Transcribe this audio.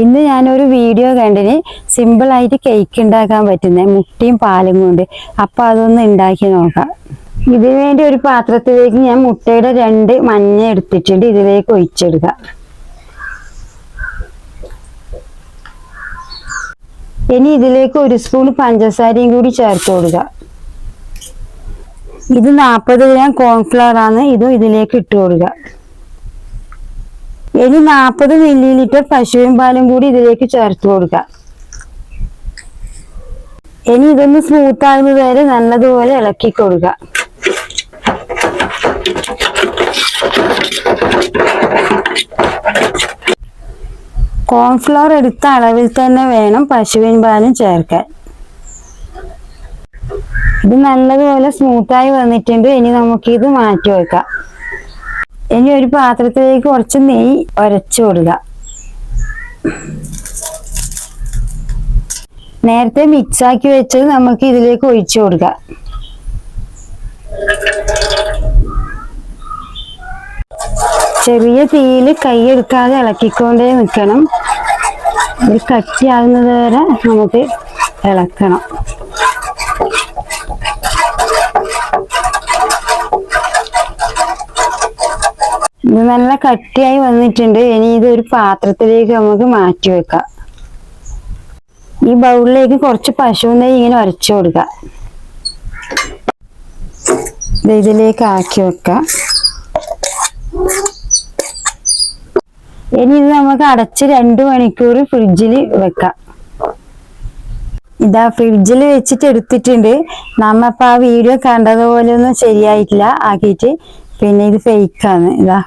ഇന്ന് ഞാനൊരു വീഡിയോ കണ്ടിന് സിമ്പിളായിട്ട് കേക്ക് ഉണ്ടാക്കാൻ പറ്റുന്ന മുട്ടയും പാലും കൊണ്ട്. അപ്പം അതൊന്ന് ഉണ്ടാക്കി നോക്കാം. ഇതിനു വേണ്ടി ഒരു പാത്രത്തിലേക്ക് ഞാൻ മുട്ടയുടെ രണ്ട് മഞ്ഞ എടുത്തിട്ടുണ്ട്. ഇതിലേക്ക് ഒഴിച്ചെടുക്കാം. ഇനി ഇതിലേക്ക് ഒരു സ്പൂൺ പഞ്ചസാരയും കൂടി ചേർത്ത് കൊടുക്കുക ഇത് നാൽപ്പത് ഗ്രാം കോൺഫ്ലവർ ആണ്. ഇതും ഇതിലേക്ക് ഇട്ട് കൊടുക്കുക ഇനി നാൽപ്പത് മില്ലി ലിറ്റർ പശുവിൻ പാലും കൂടി ഇതിലേക്ക് ചേർത്ത് കൊടുക്കാം. ഇനി ഇതൊന്ന് സ്മൂത്ത് ആകുന്നത് വരെ നല്ലതുപോലെ ഇളക്കി കൊടുക്കുക കോൺഫ്ലോർ എടുത്ത അളവിൽ തന്നെ വേണം പശുവിൻ പാലും ചേർക്കാൻ. ഇത് നല്ലതുപോലെ സ്മൂത്തായി വന്നിട്ടുണ്ട്. ഇനി നമുക്കിത് മാറ്റി വെക്കാം. ഇനി ഒരു പാത്രത്തിലേക്ക് കുറച്ച് നെയ്യ് ഉരച്ചു കൊടുക്കുക നേരത്തെ മിക്സാക്കി വെച്ചത് നമുക്ക് ഇതിലേക്ക് ഒഴിച്ചു കൊടുക്കാം. ചെറിയ തീയിൽ കൈയെടുക്കാതെ ഇളക്കിക്കൊണ്ടേ നിൽക്കണം. ഇത് കട്ടിയാകുന്നത് വരെ നമുക്ക് ഇളക്കണം. ഇത് നല്ല കട്ടിയായി വന്നിട്ടുണ്ട്. ഇനി ഇത് ഒരു പാത്രത്തിലേക്ക് നമുക്ക് മാറ്റി വെക്കാം. ഈ ബൗളിലേക്ക് കുറച്ച് പശു നെയ്യ് ഇങ്ങനെ ഉരച്ചു കൊടുക്കുക ഇത് ഇതിലേക്ക് ആക്കി വെക്കാം. ഇനി ഇത് നമുക്ക് അടച്ച് രണ്ട് മണിക്കൂർ ഫ്രിഡ്ജിൽ വെക്കാം. ഇതാ ഫ്രിഡ്ജിൽ വെച്ചിട്ട് എടുത്തിട്ടുണ്ട്. നമ്മ ആ വീഡിയോ കണ്ടതുപോലെ ഒന്നും ശരിയായിട്ടില്ല. ആക്കിയിട്ട് പിന്നെ ഇത് ഫേക്കാണ് ഇതാ.